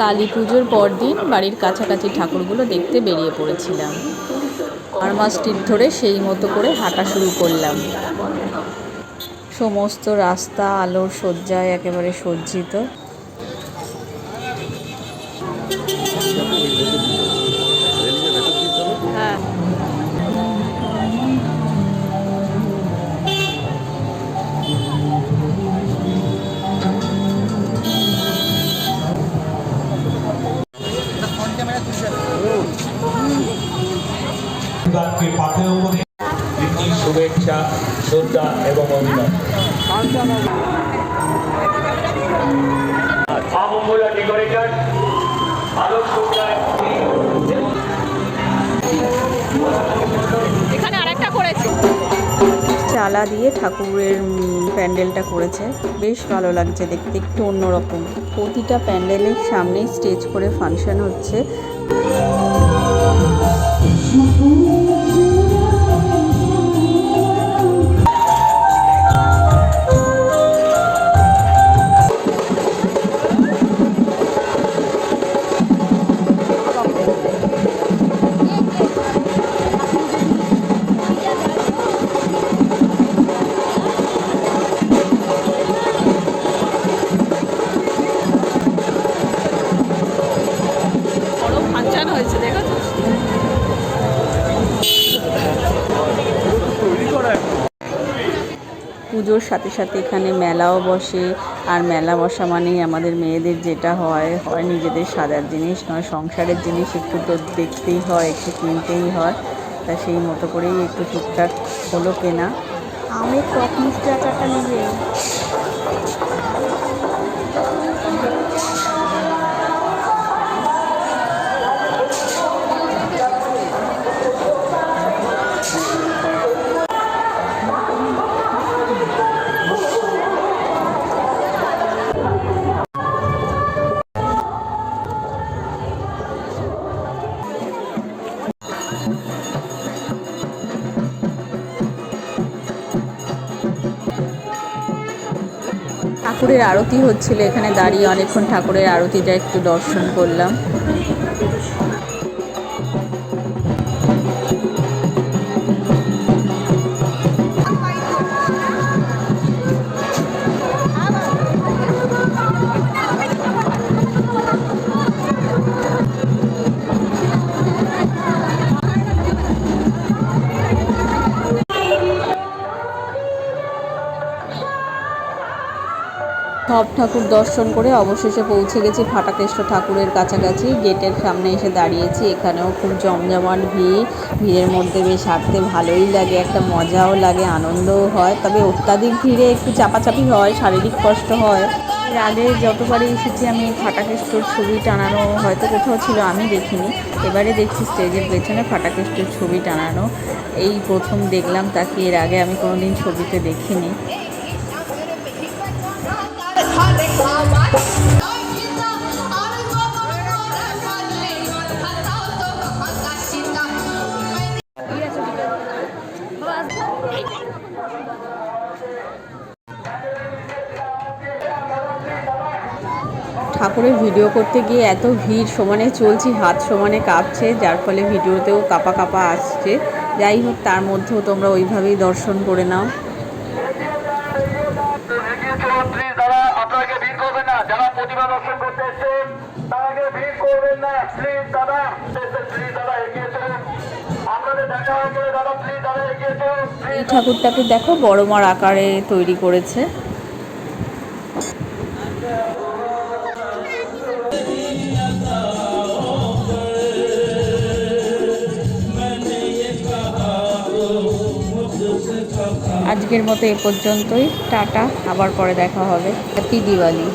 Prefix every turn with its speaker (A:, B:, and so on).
A: কালী পুজোর পরদিন বাড়ির কাছাকাছি ঠাকুরগুলো দেখতে বেরিয়ে পড়েছিলাম। আরমা স্ট্রিট ধরে সেই মতো করে হাঁটা শুরু করলাম। সমস্ত রাস্তা, আলোর শয্যায় একেবারে সজ্জিত।
B: গানকে পাথেয় করে প্রীতি শুভেচ্ছা শ্রদ্ধা এবং অভিনন্দন। আমঙ্গলা ডেকোরেটর আলোক
A: এখানে আরেকটা করেছে। চালা দিয়ে ঠাকুরের প্যান্ডেলটা করেছে। বেশ ভালো লাগছে দেখতে একটু অন্যরকম। প্রতিটা প্যান্ডেলের সামনে স্টেজ করে ফাংশন হচ্ছে। হয়েছে পুজোর সাথে সাথে এখানে মেলাও বসে আর মেলা বসা মানেই আমাদের মেয়েদের যেটা হয় হয় নিজেদের সাজার জিনিস নয় সংসারের জিনিস একটু তো দেখতেই হয় একটু কিনতেই হয় তা সেই মতো করেই একটু টুকটাক হলো কেনা। আমি টক মিষ্টি আচারটা নেবে ঠাকুরের আরতি হচ্ছিল এখানে দাঁড়িয়ে অনেকক্ষণ ঠাকুরের আরতিটা একটু দর্শন করলাম। সব ঠাকুর দর্শন করে অবশেষে পৌঁছে গেছি ফাটাকেষ্ট ঠাকুরের কাছাকাছি। গেটের সামনে এসে দাঁড়িয়েছি। এখানেও খুব জমজমাট ভিড়। ভিড়ের মধ্যে বেশ হাঁটতে ভালোই লাগে, একটা মজাও লাগে, আনন্দও হয়। তবে অত্যাধিক ভিড়ে একটু চাপাচাপি হয়, শারীরিক কষ্ট হয়। এর আগে যতবারই এসেছি আমি ফাটাকেষ্টর ছবি টানানো হয়তো কোথাও ছিল, আমি দেখিনি। এবারে দেখছি স্টেজের পেছনে ফাটাকেষ্টর ছবি টানানো। এই প্রথম দেখলাম, তাকে এর আগে আমি কোনোদিন ছবিতে দেখিনি। ঠাকুরের ভিডিও করতে গিয়ে এত ভিড়, সমানে চলছি, হাত সমানে কাঁপছে, যার ফলে ভিডিওতেও কাপা কাপা আসছে। যাই হোক, তার মধ্যেও তোমরা ওইভাবেই দর্শন করে নাও।
B: দর্শন করতে এসেছেন ভিড় করবেন না প্লিজ দাদা প্লিজ দাদা।
A: এই ঠাকুরটাকে দেখো, বড় মার আকারে তৈরি করেছে। আজকের মতো এ পর্যন্তই, টাটা, আবার পরে দেখা হবে। হ্যাপি দিওয়ালি